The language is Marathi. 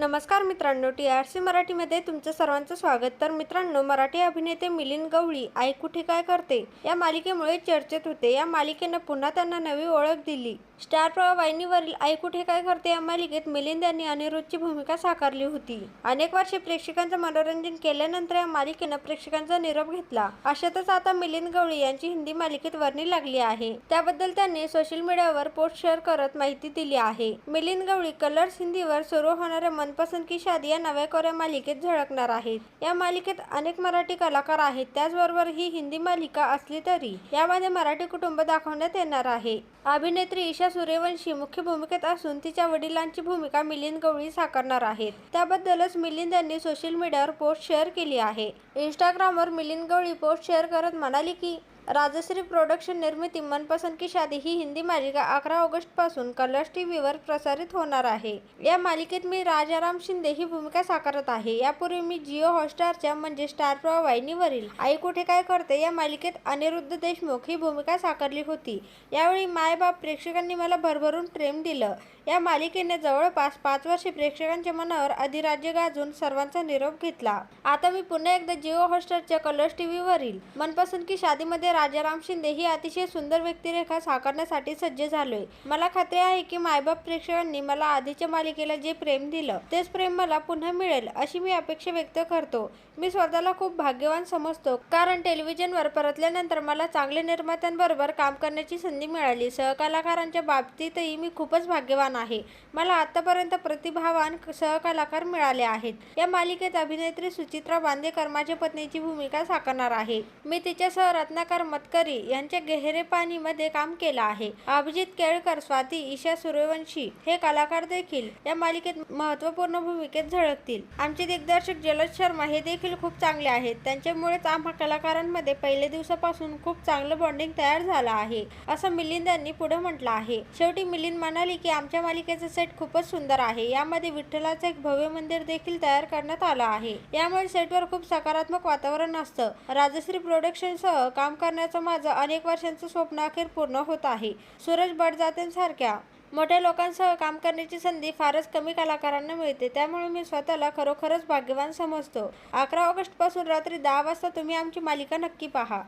नमस्कार मित्रांनो टी आर सी मराठीमध्ये तुमचं सर्वांचं स्वागत. तर मित्रांनो मराठी अभिनेते मिलिंद गवळी आई कुठे काय करते? या मालिकेमुळे चर्चेत होते. या मालिकेनं पुन्हा त्यांना नवी ओळख दिली. स्टार प्रवाह वाहिनीवरील आई कुठे काय करते या मालिकेत मिलिंद यांनी अनिरुद्धची भूमिका साकारली होती. अनेक वर्षे प्रेक्षकांचं मनोरंजन केल्यानंतर या मालिकेनं प्रेक्षकांचा निरोप घेतला. अशातच आता मिलिंद गवळी यांची हिंदी मालिकेत वर्णी लागली आहे. त्याबद्दल त्यांनी सोशल मीडियावर पोस्ट शेअर करत माहिती दिली आहे. मिलिंद गवळी कलर्स हिंदीवर सुरू होणाऱ्या मनपसंद की शादी या नव्या कोऱ्या मालिकेत झळकणार आहेत. या मालिकेत अनेक मराठी कलाकार आहेत. त्याचबरोबर ही हिंदी मालिका असली तरी यामध्ये मराठी कुटुंब दाखवण्यात येणार आहे. अभिनेत्री ईशा सूर्यवंशी मुख्य भूमिकेत असून तिच्या वडिलांची भूमिका मिलिंद गवळी साकारणार आहेत. त्याबद्दलच मिलिंद यांनी सोशल मीडियावर पोस्ट शेअर केली आहे. इंस्टाग्रामवर मिलिंद गवळी पोस्ट शेअर करत म्हणाली की राजश्री प्रोडक्शन निर्मिती मनपसंत की शादी ही हिंदी मालिका अकरा ऑगस्टपासून कलर्स टीव्हीवर प्रसारित होणार आहे. या मालिकेत मी राजाराम शिंदे ही भूमिका साकारत आहे. यापूर्वी मी जिओ हॉटस्टारच्या म्हणजे स्टार प्रवाह वाहिनीवरील आई कुठे काय करते या मालिकेत अनिरुद्ध देशमुख ही भूमिका साकारली होती. यावेळी मायबाप प्रेक्षकांनी मला भरभरून प्रेम दिलं. या मालिकेने जवळपास पाच वर्षे प्रेक्षकांच्या मनावर अधिराज्य गाजून सर्वांचा निरोप घेतला. आता मी पुन्हा एकदा जिओ हॉटस्टारच्या कलर्स टी व्हीवरील मनपसंत की शादीमध्ये राजाराम शिंदे ही अतिशय सुंदर व्यक्तिरेखा साकारण्यासाठी सज्ज झालोय. मला खात्री आहे की मायबाप प्रेक्षकांनी मला आधीच्या मालिकेला जे प्रेम दिलं तेच प्रेम मला पुन्हा मिळेल अशी मी अपेक्षा व्यक्त करतो. मी स्वतःला खूप भाग्यवान समजतो कारण टेलिव्हिजनवर परतल्यानंतर मला चांगल्या निर्मात्यांबरोबर काम करण्याची संधी मिळाली. सहकलाकारांच्या बाबतीतही मी खूपच भाग्यवान आहे. मला आतापर्यंत प्रतिभावान सहकलाकार मिळाले आहेत. या मालिकेत अभिनेत्री सुचित्रा बांदेकर माझ्या पत्नीची भूमिका साकारणार आहे. मी तिच्यासह रत्नाकर मतकरी यांच्या गेहरे पाणीमध्ये काम केलं आहे. अभिजित केळकर स्वाती ईशा सूर्यवंशी हे कलाकार देखील या मालिकेत महत्त्वपूर्ण भूमिकेत झळकतील. आमचे दिग्दर्शक जलद शर्मा हे देखील खूप चांगले आहेत. त्यांच्यामुळेच आम्हा कलाकारांमध्ये पहिल्या दिवसापासून खूप चांगलं बॉन्डिंग तयार झालं आहे असं मिलिंद यांनी पुढे म्हटलं आहे. शेवटी मिलिंद म्हणाली की आमच्या मालिकेचं सेट खूपच सुंदर आहे. यामध्ये विठ्ठलाचं एक भव्य मंदिर देखील तयार करण्यात आलं आहे. यामुळे सेटवर खूप सकारात्मक वातावरण असतं. राजश्री प्रोडक्शनसह काम करण्याचं माझं अनेक वर्षांचं स्वप्न अखेर पूर्ण होत आहे. सूरज बडजात्यांसारख्या मोठ्या लोकांसह काम करण्याची संधी फारच कमी कलाकारांना मिळते. त्यामुळे मी स्वतःला खरोखरच भाग्यवान समजतो. अकरा ऑगस्टपासून रात्री दहा वाजता तुम्ही आमची मालिका नक्की पहा.